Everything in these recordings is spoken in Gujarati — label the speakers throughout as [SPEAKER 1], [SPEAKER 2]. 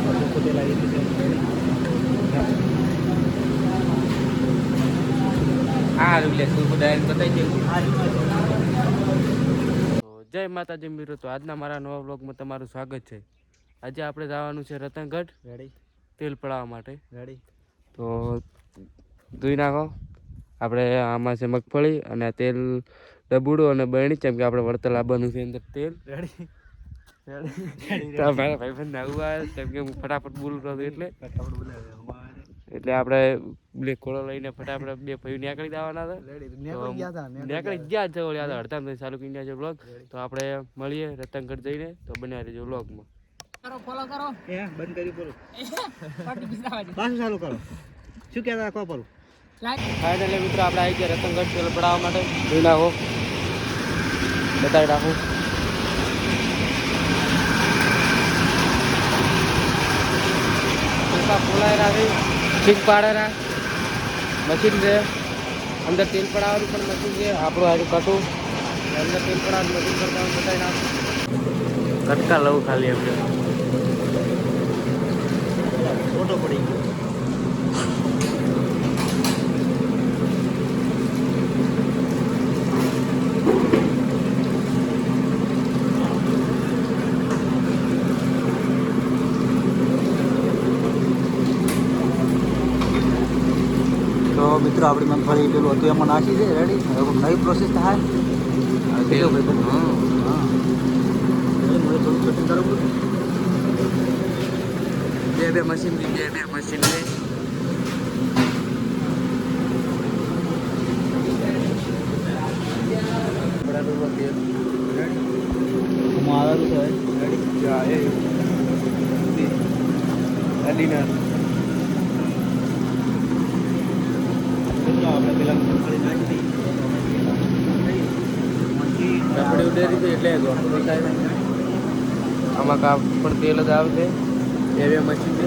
[SPEAKER 1] આપણે ચોખ્ખું તેલ આવી ગયું છે
[SPEAKER 2] આ એટલે શું ડાયરેક્ટ બતાવી દે
[SPEAKER 1] આ રીતના
[SPEAKER 2] તો જય માતાજી મિત્રો તો આજના મારા નવા બ્લોગમાં તમારું સ્વાગત છે. આજે આપણે જવાનું છે રતનગઢ
[SPEAKER 1] રેડી
[SPEAKER 2] તેલ પડાવવા માટે.
[SPEAKER 1] રેડી
[SPEAKER 2] તો ધોઈ નાખો. આપણે આમાં છે મગફળી અને તેલ ડબુડું અને બરણી કેમ કે આપણે વળતર લાવવાનું છે અંદર તેલ.
[SPEAKER 1] રેડી
[SPEAKER 2] તો મારા ભાઈબંધ આવું આવે કેમ કે હું ફટાફટ બોલું રહ્યો એટલે. એટલે આપણે બ્લેક ખોળો લઈને ફટાફટ બે ભાઈ નીકળી જવાના હતા
[SPEAKER 1] નીકળી ગયા હતા
[SPEAKER 2] તો નીકળી ગયા. જ છે ઓલી આ અડધા મિનિટ ચાલુ કરી છે બ્લોગ તો આપણે મળીએ રતનગઢ જઈને તો બન્યા રહેજો બ્લોગમાં
[SPEAKER 1] એ બંધ કરી બોલો. પાછું ચાલુ કરો. શું કહેતા કહો બોલો.
[SPEAKER 2] ફાઇનલી મિત્રો આપણે આવી ગયા રતનગઢ પડાવવા માટે. જોઈ નાખો. બતાવી નાખું. પૈસા ફોલાયેલા ઠીક પાડેલા. મશીન છે. અંદર તેલ પડાવવાનું પણ મશીન છે. આપણું આજુ કટું અંદર તેલ પડાવવાનું મશીન કરતા બતાવી નાખું કટકા લઉં ખાલી એમને.
[SPEAKER 1] ફોટો પડી ગયો. મિત્રો આપણી મગફળી પેલું હતું એમાં નાખી છે રેડી હવે નવી પ્રોસેસ થાય.
[SPEAKER 2] તેલ
[SPEAKER 1] હા. હા. રેડી મને થોડું કટિંગ કરવું
[SPEAKER 2] બે બે મશીન બે બે મશીન છે બરાબર તેલ
[SPEAKER 1] હું આવેલું છે રેડી
[SPEAKER 2] જા એ અલીના
[SPEAKER 1] મિત્રો આપણે
[SPEAKER 2] ઉડેરી છે એટલે આમાં કાપ પણ તેલ જ આવે છે. બે મશીન છે.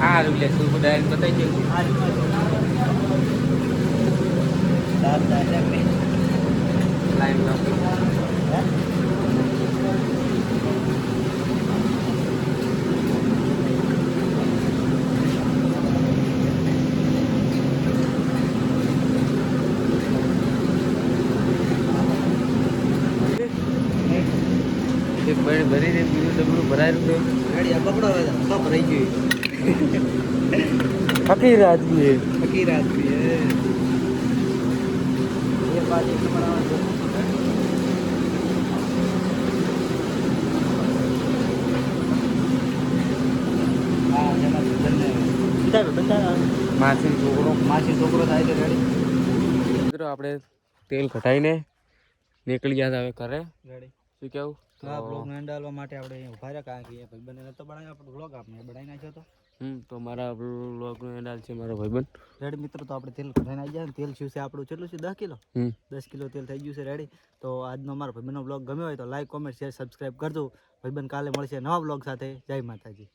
[SPEAKER 2] આ એટલે સૂકો ડાયરેક્ટ બતાવી દે
[SPEAKER 1] આ રીતના દાળ દાળ છે
[SPEAKER 2] લાઈન નાખી એક બળી ભરી દે બીજું ડબલું ભરાયેલું
[SPEAKER 1] તો પકડો હવે સપ રહી ગયું બંને બધા બધા
[SPEAKER 2] માસી છોકરો.
[SPEAKER 1] માછી છોકરો થાય છે રેડી
[SPEAKER 2] મિત્રો આપણે તેલ ઘટાઈને નીકળી ગયા હવે ઘરે. શું કેવું?
[SPEAKER 1] આ બ્લોગ ને ડાલવા માટે આપણે અહીંયા ઊભા રહ્યા કારણ કે અહીંયા ભાઈબંધને તો બનાવ્યો. આપણો બ્લોગ આપણે બનાવી નાખ્યો તો
[SPEAKER 2] હમ તો મારા બ્લોગનો એનાલ છે મારો ભાઈબંધ.
[SPEAKER 1] રેડી મિત્રો તો આપણે તેલ કઢાઈને આવી જાય તેલ છે? આપણું કેટલું છે? દસ કિલો? દસ કિલો તેલ થઈ ગયું છે રેડી તો આજનો મારો ભાઈબંધનો બ્લોગ ગમ્યો હોય તો લાઈક કોમેન્ટ શેર સબસ્ક્રાઈબ કરજો. ભાઈબંધ કાલે મળશે નવા બ્લોગ સાથે. જય માતાજી.